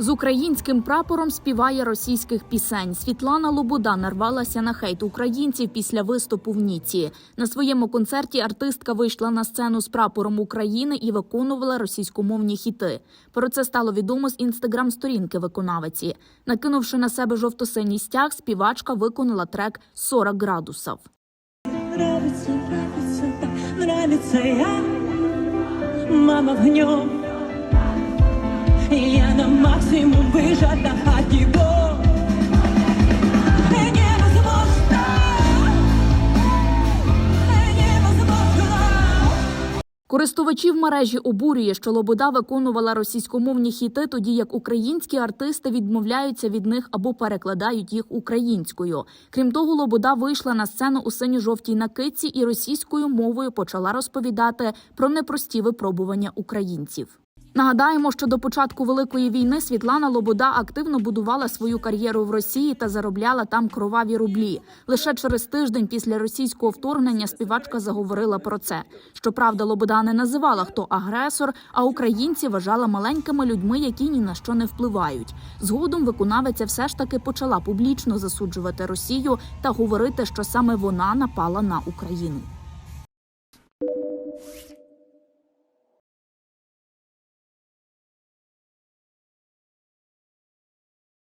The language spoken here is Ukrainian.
З українським прапором співає російських пісень. Світлана Лобода нарвалася на хейт українців після виступу в Ніці. На своєму концерті артистка вийшла на сцену з прапором України і виконувала російськомовні хіти. Про це стало відомо з інстаграм-сторінки виконавиці. Накинувши на себе жовто-синій стяг, співачка виконала трек «40 градусів». Нравится, нравится, нравится я Мама в Я на максимум выжата от него Користувачів мережі обурює, що Лобода виконувала російськомовні хіти, тоді як українські артисти відмовляються від них або перекладають їх українською. Крім того, Лобода вийшла на сцену у синьо-жовтій накидці і російською мовою почала розповідати про непрості випробування українців. Нагадаємо, що до початку великої війни Світлана Лобода активно будувала свою кар'єру в Росії та заробляла там кроваві рублі. Лише через тиждень після російського вторгнення співачка заговорила про це. Щоправда, Лобода не називала хто агресор, а українці вважала маленькими людьми, які ні на що не впливають. Згодом виконавиця все ж таки почала публічно засуджувати Росію та говорити, що саме вона напала на Україну.